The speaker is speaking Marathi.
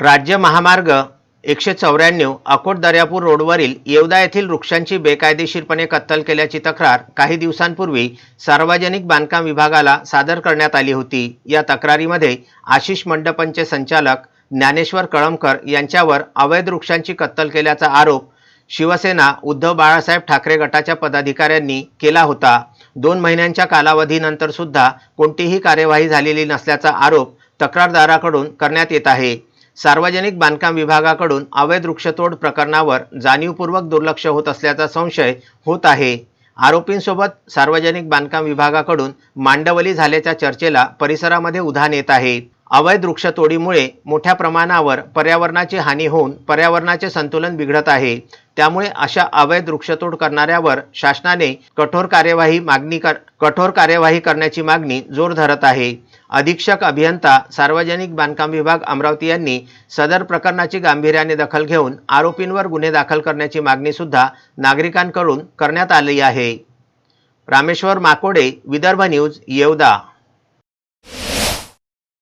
राज्य महामार्ग एकशे चौऱ्याण्णव अकोट दर्यापूर रोडवरील येवदा येथील वृक्षांची बेकायदेशीरपणे कत्तल केल्याची तक्रार काही दिवसांपूर्वी सार्वजनिक बांधकाम विभागाला सादर करण्यात आली होती. या तक्रारीमध्ये आशिष मंडपंचे संचालक ज्ञानेश्वर कळमकर यांच्यावर अवैध वृक्षांची कत्तल केल्याचा आरोप शिवसेना उद्धव बाळासाहेब ठाकरे गटाच्या पदाधिकाऱ्यांनी केला होता. दोन महिन्यांच्या कालावधीनंतर सुद्धा कोणतीही कार्यवाही झालेली नसल्याचा आरोप तक्रारदाराकडून करण्यात येत आहे. सार्वजनिक बांधकाम विभागाकडून अवैध वृक्षतोड प्रकरणावर जाणीवपूर्वक दुर्लक्ष होत असल्याचा संशय होत आहे. आरोपींसोबत सार्वजनिक बांधकाम विभागाकडून मांडवली झाल्याच्या चर्चेला परिसरामध्ये उधाण येत आहे. अवैध वृक्षतोडीमुळे मोठ्या प्रमाणावर पर्यावरणाची हानी होऊन पर्यावरणाचे संतुलन बिघडत आहे. त्यामुळे अशा अवैध वृक्षतोड करणाऱ्यावर शासनाने कठोर कार्यवाही मागणी कर कठोर कार्यवाही करण्याची मागणी जोर धरत आहे. अधीक्षक अभियंता सार्वजनिक बांधकाम विभाग अमरावती यांनी सदर प्रकरणाची गांभीर्याने दखल घेऊन आरोपींवर गुन्हे दाखल करण्याची मागणी सुद्धा नागरिकांकडून करण्यात आली आहे. रामेश्वर माकोडे विदर्भ न्यूज येवदा.